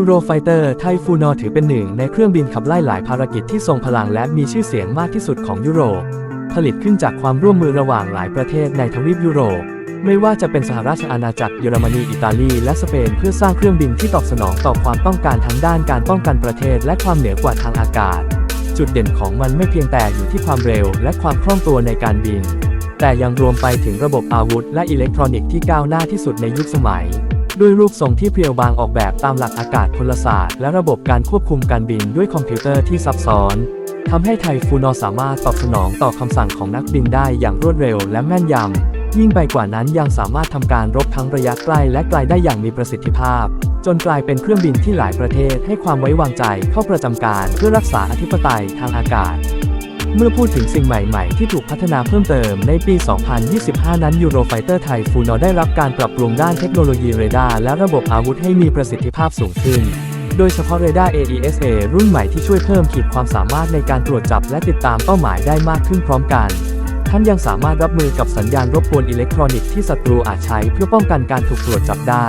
ูโรไฟเตอร์ไทฟูนอถือเป็นหนึ่งในเครื่องบินขับไล่หลายภารกิจที่ทรงพลังและมีชื่อเสียงมากที่สุดของยุโรป ผลิตขึ้นจากความร่วมมือระหว่างหลายประเทศในทวีปยุโรป ไม่ว่าจะเป็นสหราชอาณาจักรเยอรมนี อิตาลี และสเปน เพื่อสร้างเครื่องบินที่ตอบสนองต่อความต้องการทั้งด้านการป้องกันประเทศและความเหนือกว่าทางอากาศ จุดเด่นของมันไม่เพียงแต่อยู่ที่ความเร็วและความคล่องตัวในการบิน แต่ยังรวมไปถึงระบบอาวุธ และอิเล็กทรอนิกส์ที่ก้าวหน้าที่สุดในยุคสมัย ด้วยรูปทรงที่เพรียวบางออกแบบตามหลักอากาศพลศาสตร์และระบบการควบคุมการบินด้วยคอมพิวเตอร์ที่ซับซ้อนทำให้ไทฟูนอสามารถตอบสนองต่อคำสั่งของนักบินได้อย่างรวดเร็วและแม่นยำ ยิ่งไปกว่านั้นยังสามารถทำการรบทั้งระยะใกล้และไกลได้อย่างมีประสิทธิภาพ จนกลายเป็นเครื่องบินที่หลายประเทศให้ความไว้วางใจเข้าประจำการเพื่อรักษาอธิปไตยทางอากาศ เมื่อพูดถึงสิ่งใหม่ๆ ที่ถูกพัฒนาเพิ่มเติมในปี 2025 นั้นยูโรไฟเตอร์ไทฟูนอได้รับการปรับปรุงด้านเทคโนโลยีเรดาร์และระบบอาวุธให้มีประสิทธิภาพสูงขึ้น โดยเฉพาะเรดาร์ AESA รุ่นใหม่ที่ช่วยเพิ่มขีดความสามารถในการตรวจจับและติดตามเป้าหมายได้มากขึ้นพร้อมกันท่านยังสามารถรับมือกับสัญญาณรบกวนอิเล็กทรอนิกส์ที่ศัตรูอาจใช้เพื่อป้องกันการถูกตรวจจับได้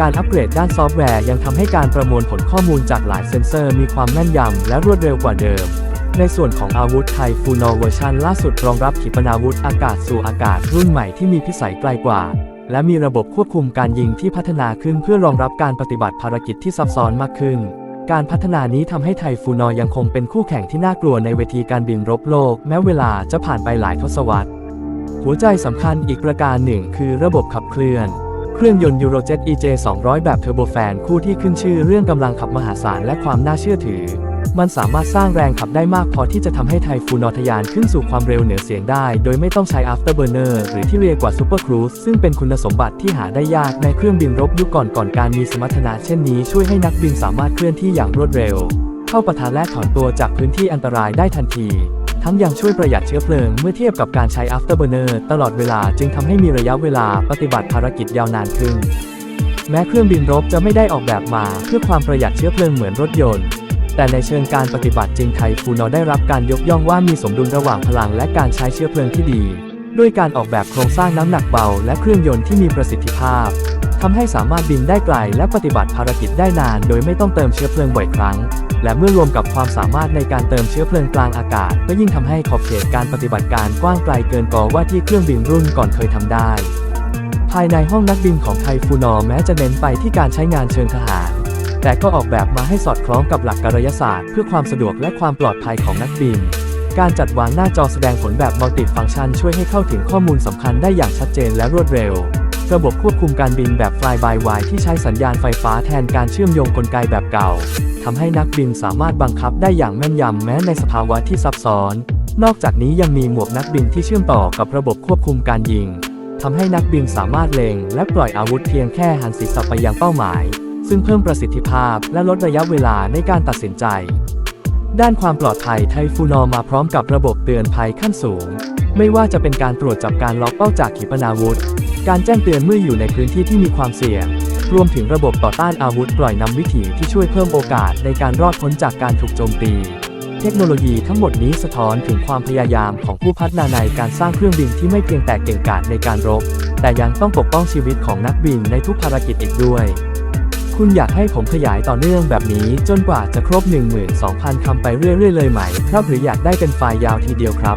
การอัปเกรดด้านซอฟต์แวร์ยังทำให้การประมวลผลข้อมูลจากหลายเซ็นเซอร์มีความแม่นยำและรวดเร็วกว่าเดิม ในส่วนของอาวุธไทยฟูนอเวอร์ชันล่าสุดรองรับขีปนาวุธอากาศสู่อากาศรุ่นใหม่ที่มีพิสัยไกลกว่า และมีระบบควบคุมการยิงที่พัฒนาขึ้นเพื่อรองรับการปฏิบัติภารกิจที่ซับซ้อนมากขึ้น การพัฒนานี้ทำให้ไทยฟูนอยังคงเป็นคู่แข่งที่น่ากลัวในเวทีการบินรบโลก แม้เวลาจะผ่านไปหลายทศวรรษ หัวใจสำคัญอีกประการหนึ่ง คือระบบขับเคลื่อนเครื่องยนต์ Eurojet EJ 200 แบบเทอร์โบแฟนคู่ที่ขึ้นชื่อเรื่องกำลังขับมหาศาลและความน่าเชื่อถือ มันสามารถสร้างแรงขับได้มากพอที่จะทำให้ไทฟูนอทะยานขึ้นสู่ความเร็วเหนือเสียงได้ โดยไม่ต้องใช้ afterburner หรือที่เรียกว่า super cruise ซึ่งเป็นคุณสมบัติที่หาได้ยากในเครื่องบินรบยุคก่อนก่อนการมีสมรรถนะเช่นนี้ช่วยให้นักบินสามารถเคลื่อนที่อย่างรวดเร็ว เข้าปะทะและถอนตัวจากพื้นที่อันตรายได้ทันทีทั้งยังช่วยประหยัดเชื้อเพลิงเมื่อเทียบกับการใช้ afterburner ตลอดเวลาจึงทำให้มีระยะเวลาปฏิบัติภารกิจยาวนานขึ้น แม้เครื่องบินรบจะไม่ได้ออกแบบมาเพื่อความประหยัดเชื้อเพลิงเหมือนรถยนต์ แต่ในเชิงการปฏิบัติจริงไทฟูนอได้รับการยกย่องว่ามีสมดุลระหว่างพลังและการใช้เชื้อเพลิงที่ดี ด้วยการออกแบบโครงสร้างน้ำหนักเบา และเครื่องยนต์ที่มีประสิทธิภาพทำให้สามารถบินได้ไกลและปฏิบัติภารกิจได้นาน โดยไม่ต้องเติมเชื้อเพลิงบ่อยครั้ง และเมื่อรวมกับความสามารถในการเติมเชื้อเพลิงกลางอากาศ ก็ยิ่งทำให้ขอบเขตการปฏิบัติการกว้างไกลเกินกว่าว่าที่เครื่องบินรุ่นก่อนเคยทำได้ ภายในห้องนักบินของไทฟูนอแม้จะเน้นไปที่การใช้งานเชิงทหาร แต่ก็ออกแบบมาให้สอดคล้องกับหลักกายศาสตร์ เพื่อความสะดวกและความปลอดภัยของนักบิน การจัดวางหน้าจอแสดงผลแบบมัลติฟังก์ชันช่วยให้เข้าถึงข้อมูลสำคัญได้อย่างชัดเจนและรวดเร็ว ระบบควบคุมการบินแบบ Fly by Wire ที่ใช้สัญญาณไฟฟ้าแทนการเชื่อมโยงกลไกแบบเก่าทำให้นักบินสามารถบังคับได้อย่างแม่นยำแม้ในสภาวะที่ซับซ้อน นอกจากนี้ยังมีหมวกนักบินที่เชื่อมต่อกับระบบควบคุมการยิงทำให้นักบินสามารถเล็งและปล่อยอาวุธเพียงแค่หันศีรษะไปยังเป้าหมาย ซึ่งเพิ่มประสิทธิภาพและลดระยะเวลาในการตัดสินใจ ด้านความปลอดภัยไทฟูนอมาพร้อมกับระบบเตือนภัยขั้นสูง ไม่ว่าจะเป็นการตรวจจับการล็อกเป้าจากขีปนาวุธ การแจ้งเตือนเมื่ออยู่ในพื้นที่ที่มีความเสี่ยง รวมถึงระบบต่อต้านอาวุธปล่อยนำวิถีที่ช่วยเพิ่มโอกาสในการรอดพ้นจากการถูกโจมตีเทคโนโลยีทั้งหมดนี้สะท้อนถึงความพยายามของผู้พัฒนาในการสร้างเครื่องบินที่ไม่เพียงแต่เก่งกาจในการรบ แต่ยังต้องปกป้องชีวิตของนักบินในทุกภารกิจอีกด้วย คุณอยากให้ผมขยายต่อเนื่องแบบนี้จนกว่าจะครบ 12,000 คำไปเรื่อยๆเลยไหม ครับหรืออยากได้เป็นไฟล์ยาวทีเดียวครับ